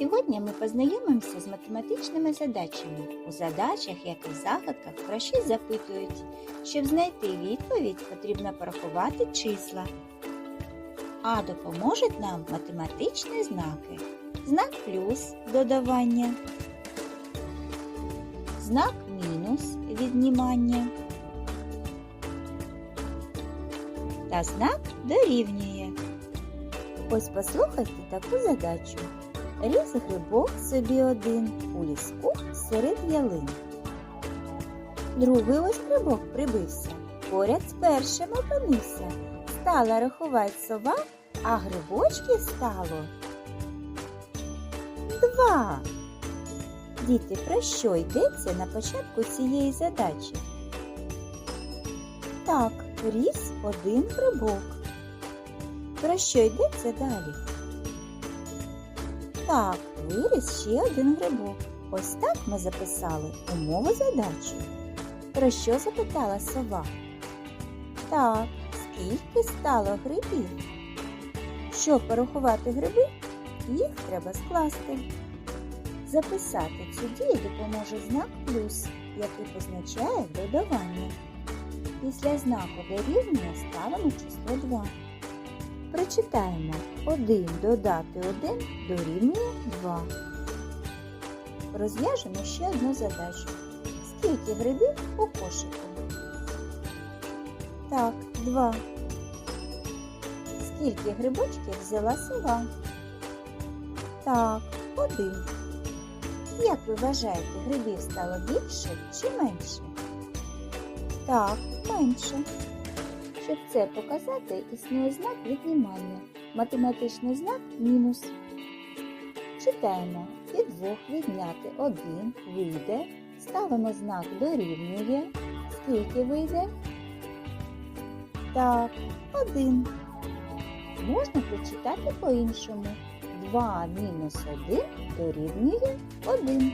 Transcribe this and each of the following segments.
Сьогодні ми познайомимося з математичними задачами. У задачах, як і в загадках, про щось запитують. Щоб знайти відповідь, потрібно порахувати числа. А допоможуть нам математичні знаки. Знак плюс додавання, знак мінус віднімання та знак дорівнює. Ось послухайте таку задачу. Ріс грибок собі один у ліску серед ялин. Другий ось грибок прибився, поряд з першим опинився. Стала рахувати сова, а грибочків стало два. Діти, про що йдеться на початку цієї задачі? Так, ріс один грибок. Про що йдеться далі? Так, виріс ще один грибок. Ось так ми записали умову задачі. Про що запитала сова? Так, скільки стало грибів? Щоб порахувати гриби, їх треба скласти. Записати цю дію допоможе знак плюс, який позначає додавання. Після знаку дорівнює ставимо число 2. Прочитаємо 1 додати 1 дорівнює 2. Розв'яжемо ще одну задачу. Скільки грибів у кошику? Так, 2. Скільки грибочків взяла сова? Так, 1. Як ви вважаєте, грибів стало більше чи менше? Так, менше. Щоб це показати, існує знак віднімання. Математичний знак мінус. Читаємо. Від двох відняти один вийде. Ставимо знак дорівнює. Скільки вийде? Так, один. Можна прочитати по-іншому. 2 мінус 1 дорівнює 1.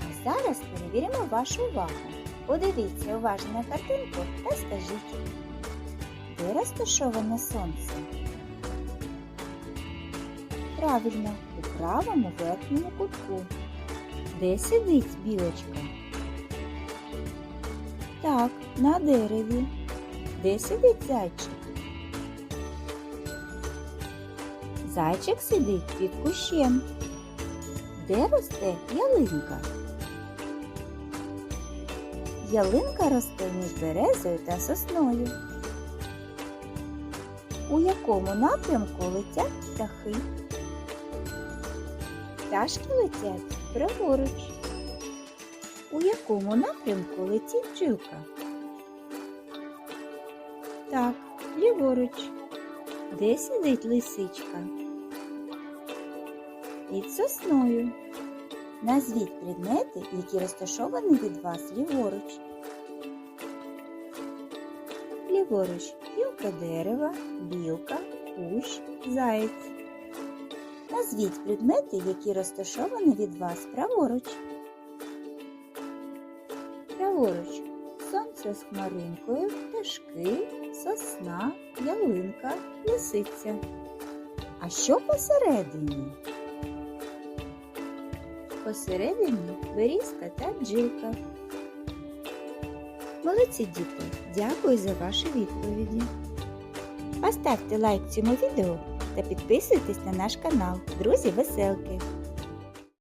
А зараз перевіримо вашу увагу. Подивіться уважно на картинку та скажіть, де розташоване сонце? Правильно, у правому верхньому кутку. Де сидить білочка? Так, на дереві. Де сидить зайчик? Зайчик сидить під кущем. Де росте ялинка? Ялинка росте між березою та сосною. У якому напрямку летять птахи? Пташки летять праворуч. У якому напрямку летить бджілка? Так, ліворуч. Де сидить лисичка? Під сосною. Назвіть предмети, які розташовані від вас ліворуч. Ліворуч гілка дерева, білка, кущ, заєць. Назвіть предмети, які розташовані від вас праворуч. Праворуч сонце з хмаринкою, пташки, сосна, ялинка, лисиця. А що посередині? Посередині берізка та бджілка. Молодці діти! Дякую за ваші відповіді. Поставте лайк цьому відео та підписуйтесь на наш канал. Друзі веселки!